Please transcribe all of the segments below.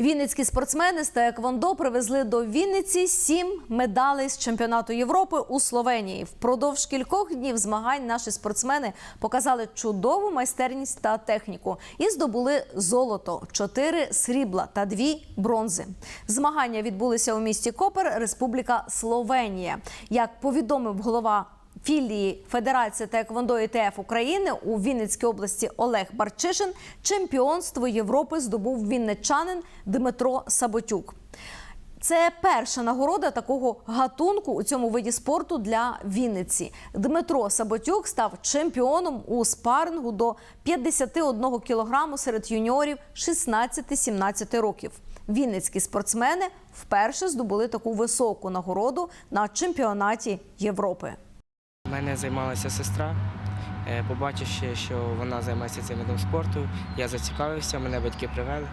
Вінницькі спортсмени з таеквондо привезли до Вінниці сім медалей з чемпіонату Європи у Словенії. Впродовж кількох днів змагань наші спортсмени показали чудову майстерність та техніку і здобули золото, чотири срібла та дві бронзи. Змагання відбулися у місті Копер, Республіка Словенія. Як повідомив голова філії Федерації Таеквондо ІТФ України у Вінницькій області Олег Барчишин чемпіонство Європи здобув вінничанин Дмитро Саботюк. Це перша нагорода такого гатунку у цьому виді спорту для Вінниці. Дмитро Саботюк став чемпіоном у спарингу до 51 кілограму серед юніорів 16-17 років. Вінницькі спортсмени вперше здобули таку високу нагороду на чемпіонаті Європи. Мене займалася сестра. Е, Побачивши, що вона займається цим видом спорту, я зацікавився, мене батьки привели.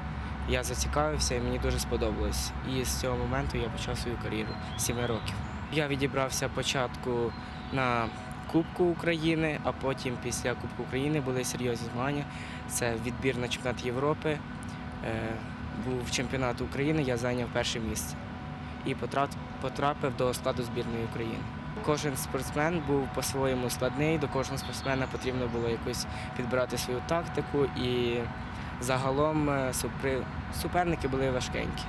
Я зацікавився і мені дуже сподобалось. І з цього моменту я почав свою кар'єру з 7 років. Я відібрався спочатку на Кубку України, а потім після Кубку України були серйозні змагання. Це відбір на чемпіонат Європи. Е, Був чемпіонат України, я зайняв перше місце і потрапив до складу збірної України. Кожен спортсмен був по-своєму складний, до кожного спортсмена потрібно було якось підбирати свою тактику, і загалом е, суперники були важкенькі.